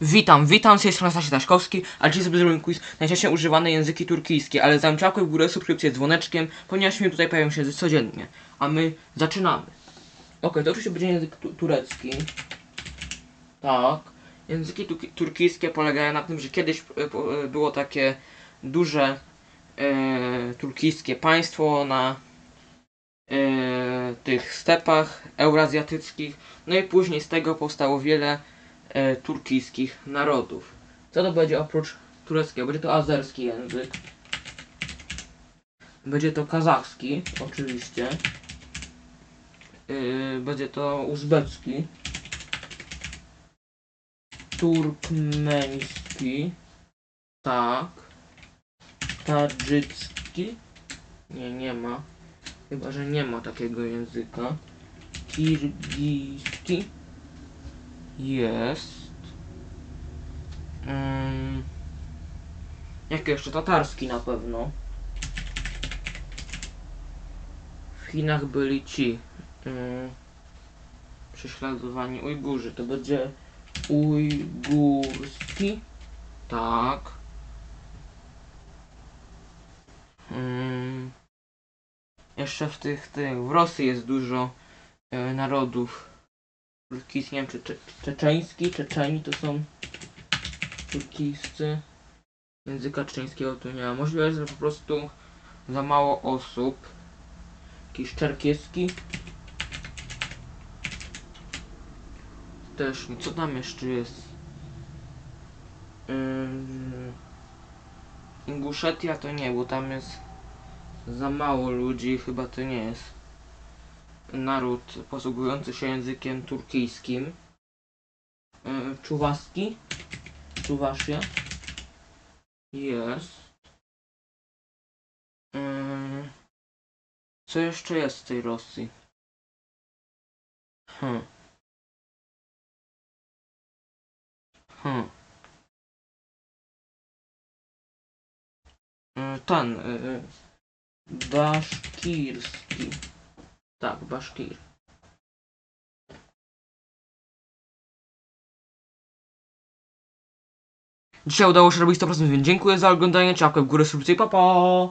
Witam, witam, z tej strony Stasiek Daszkowski, a dzisiaj sobie zrobimy quiz najczęściej używane języki turkijskie, ale czapkę w górę, subskrypcję dzwoneczkiem, ponieważ filmy tutaj pojawią się codziennie. A my zaczynamy. Okej, to oczywiście będzie język tu turecki. Tak. Języki tu turkijskie polegają na tym, że kiedyś e, e, było takie duże e, turkijskie państwo na e, tych stepach eurazjatyckich, no i później z tego powstało wiele e, turkijskich narodów. Co to będzie oprócz tureckiego? Będzie to azerski język. Będzie to kazachski, oczywiście. Yy, będzie to uzbecki. Turkmeński. Tak. Tadżycki. Nie, nie ma. Chyba, że nie ma takiego języka. Kirgijski. Jest. Mm. Jak jeszcze? Tatarski na pewno. W Chinach byli ci mm, prześladowani Ujgurzy. To będzie ujgurski. Tak. Mm. Jeszcze w tych, tych, w Rosji jest dużo e, narodów turkijskich, nie wiem czy cze, czeczeński, czeczeni to są turkijscy. Języka czeczeńskiego tu nie ma. Możliwe, jest, że po prostu za mało osób. Jakiś czerkieski. Też, nie. co tam jeszcze jest? Ym, Inguszetia to nie, bo tam jest za mało ludzi, chyba to nie jest naród posługujący się językiem turkijskim. Yy, Czuwaski. Czuwaszia. Jest. Yy, co jeszcze jest w tej Rosji? Hm. Hm. Yy, ten. Baszkirski. Tak, Baszkir. Dzisiaj udało się robić 100%, więc dziękuję za oglądanie, czapkę w górę, subskrypcję, pa pa!